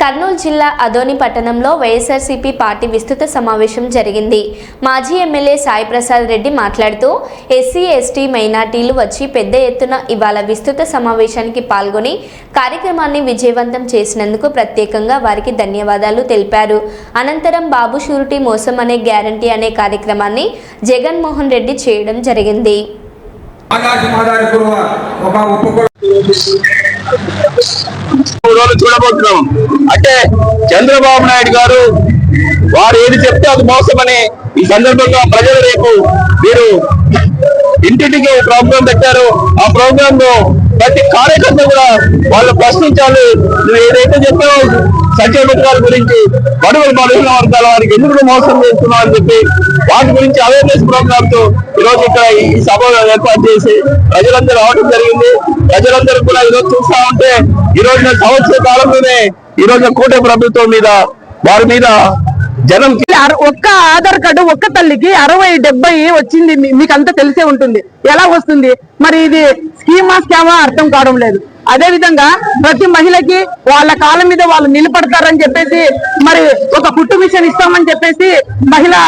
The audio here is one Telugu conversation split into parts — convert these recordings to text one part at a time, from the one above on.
కర్నూలు జిల్లా అదోని పట్టణంలో వైఎస్ఆర్సీపీ పార్టీ విస్తృత సమావేశం జరిగింది. మాజీ ఎమ్మెల్యే సాయి ప్రసాద్ రెడ్డి మాట్లాడుతూ ఎస్సీ ఎస్టీ మైనార్టీలు వచ్చి పెద్ద ఎత్తున ఇవాళ విస్తృత సమావేశానికి పాల్గొని కార్యక్రమాన్ని విజయవంతం చేసినందుకు ప్రత్యేకంగా వారికి ధన్యవాదాలు తెలిపారు. అనంతరం బాబు షూరిటీ మోసం అనే గ్యారంటీ అనే కార్యక్రమాన్ని జగన్మోహన్ రెడ్డి చేయడం జరిగింది. చూడబోతున్నాం. అంటే చంద్రబాబు నాయుడు గారు వారు ఏది చెప్తే అది మోసమని ఈ సందర్భంగా ప్రజలు రేపు మీరు ఇంటింటికి ప్రోగ్రాం పెట్టారు. ఆ ప్రోగ్రామ్లో ప్రతి కార్యకర్త కూడా వాళ్ళు ప్రశ్నించాలి. నువ్వు ఏదైతే చెప్పావో సంక్షేమ పథకాల గురించి బడుగులు బలహీన వర్గాల వారికి ఎందుకు మోసం చేస్తున్నావు అని చెప్పి వాటి గురించి అవేర్నెస్ ప్రోగ్రామ్తో ఈ రోజు ఇక్కడ ఈ సభ ఏర్పాటు చేసి ప్రజలందరూ రావడం జరిగింది. ప్రజలందరూ కూడా ఈ రోజు చూస్తా ఉంటే ఈ రోజున సంవత్సర కాలంలోనే ఈ రోజున కూటమి ప్రభుత్వం మీద వారి మీద జనం ఒక్క ఆధార్ కార్డు ఒక్క తల్లికి అరవై డెబ్బై వచ్చింది. మీకు అంతా తెలిసే ఉంటుంది. ఎలా వస్తుంది? మరి ఇది స్కీమా స్కామా అర్థం కావడం లేదు. అదే విధంగా ప్రతి మహిళకి వాళ్ళ కాళ్ళ మీద వాళ్ళు నిలబడతారని చెప్పేసి మరి ఒక కుట్టు మిషన్ ఇస్తామని చెప్పేసి మహిళా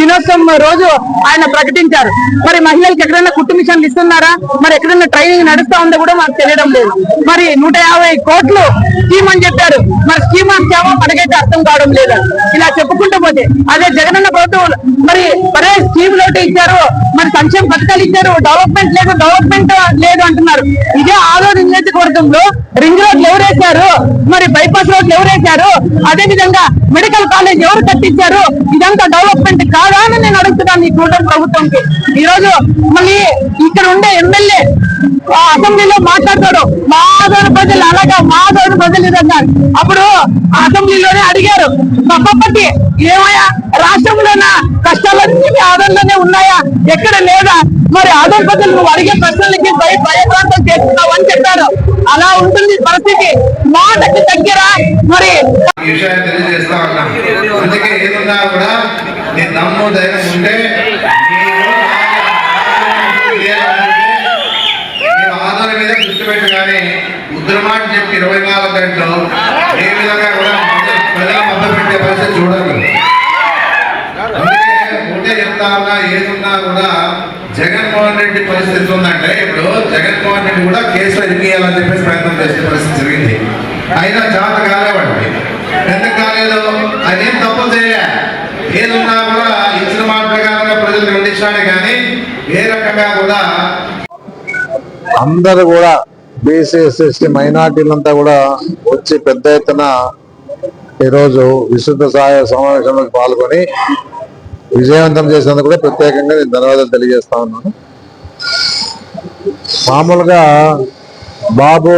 దినోత్సవం రోజు ఆయన ప్రకటించారు. మరి మహిళలకు ఎక్కడైనా కుట్టు మిషన్లు ఇస్తున్నారా? మరి ఎక్కడైనా ట్రైనింగ్ నడుస్తా ఉందో కూడా మాకు తెలియడం లేదు. మరి నూట యాభై కోట్లు స్కీమ్ అని చెప్పారు. మరి స్కీమ్ అంతేమో మనకైతే అర్థం కావడం లేదు. ఇలా చెప్పుకుంటూ పోతే అదే జగనన్న ప్రభుత్వం మరి మరే స్కీమ్ లోటు ఇచ్చారు మరి సంక్షేమ పథకాలు ఇచ్చారు డెవలప్మెంట్ లేదు డెవలప్మెంట్ లేదు అంటున్నారు. ఇదే ఆలోచన నియోజకవర్గంలో రింగ్ రోడ్లు ఎవరేశారు మరి బైపాస్ రోడ్లు ఎవరేశారు అదే విధంగా మెడికల్ కాలేజ్ ఎవరు కట్టించారు? ఇదంతా డెవలప్మెంట్ కాదా అని నేను అడుగుతున్నాను ఈ కూటమి ప్రభుత్వంకి. ఈ రోజు మళ్ళీ ఇక్కడ ఉండే ఎమ్మెల్యే ఆ అసెంబ్లీలో మాట్లాడతాడు. మా ప్రజలు అలాగా మా ప్రజలు ఇది అన్నారు. అప్పుడు అసెంబ్లీలోనే అడిగారు పప్పటి ఏమయ్యా? రాష్ట్రంలోన? కష్టాలన్నీ మీ ఆదరణలోనే ఉన్నాయా? ఎక్కడ లేదా? మరి ఆదరణ ప్రజలు నువ్వు అడిగే ప్రశ్నలకి భయ భయప్రాంతం చేస్తున్నావు? అని చెప్పారు. అలా ఉంటుంది పరిస్థితి. మాటకి దగ్గర మరి తెలియజేస్తా అందుకే ఏదున్నా కూడా నీ దమ్ము ధైర్యం ఉంటే ఆధార మీద దృష్టి పెట్టు కానీ చెప్పి ఇరవై నాలుగు గంటలు ఏ విధంగా కూడా ప్రజల మద్దతు పెట్టే పరిస్థితి చూడదు. అందుకే ఒకటే చెప్తా ఉన్నా ఏదున్నా కూడా జగన్మోహన్ రెడ్డి పరిస్థితి ఉందంటే ఇప్పుడు జగన్మోహన్ రెడ్డి కూడా కేసులో ఇరికేయాలని చెప్పేసి ప్రయత్నం చేసే పరిస్థితి జరిగింది. అయినా జాత కాలేవాడి. ఎందుకు కాలేదు ఆయన ఏం తప్పు చేయలే. ఏదున్నా కూడా ఇచ్చిన మాట ప్రకారంగా ప్రజలు ఖండించాడే కానీ ఏ రకంగా కూడా అందరూ కూడా బీసీ ఎస్సీ మైనార్టీలంతా కూడా వచ్చి పెద్ద ఎత్తున ఈరోజు విశుద్ధ సహాయ సమావేశంలో పాల్గొని విజయవంతం చేసినందుకు కూడా ప్రత్యేకంగా నేను ధన్యవాదాలు తెలియజేస్తా ఉన్నాను. మామూలుగా బాబు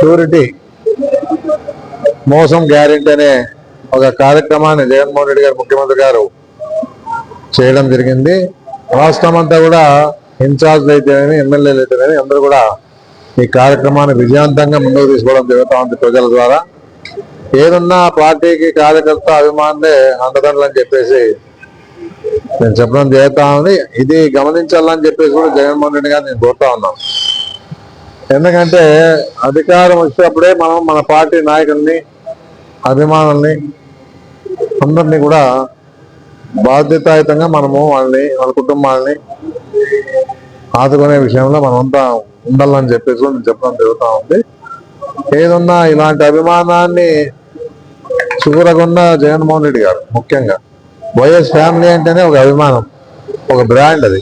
షూరిటీ మోసం గ్యారెంటీ అనే ఒక కార్యక్రమాన్ని జగన్మోహన్ రెడ్డి గారు ముఖ్యమంత్రి గారు చేయడం జరిగింది. రాష్ట్రం అంతా కూడా ఇన్ఛార్జ్లు అయితేనేమి ఎమ్మెల్యేలు అయితేనేమి అందరూ కూడా ఈ కార్యక్రమాన్ని విజయవంతంగా ముందుకు తీసుకోవడం జరుగుతూ ఉంది ప్రజల ద్వారా. ఏదున్నా పార్టీకి కార్యకర్త అభిమానులే అండదండలు అని చెప్పేసి నేను చెప్పడం చేస్తామని ఉంది. ఇది గమనించాలని చెప్పేసి కూడా జగన్మోహన్ రెడ్డి గారు నేను కోరుతా ఉన్నాను. ఎందుకంటే అధికారం వచ్చినప్పుడే మనం మన పార్టీ నాయకుల్ని అభిమానుల్ని అందరినీ కూడా బాధ్యతాయుతంగా మనము వాళ్ళని వాళ్ళ కుటుంబాలని ఆదుకునే విషయంలో మనమంతా ఉండాలని చెప్పేసి కూడా నేను చెప్పడం జరుగుతూ ఉంది. ఏదన్నా ఇలాంటి అభిమానాన్ని చూరగొన్న జగన్మోహన్ రెడ్డి గారు ముఖ్యంగా. వైఎస్ ఫ్యామిలీ అంటేనే ఒక అభిమానం ఒక బ్రాండ్ అది.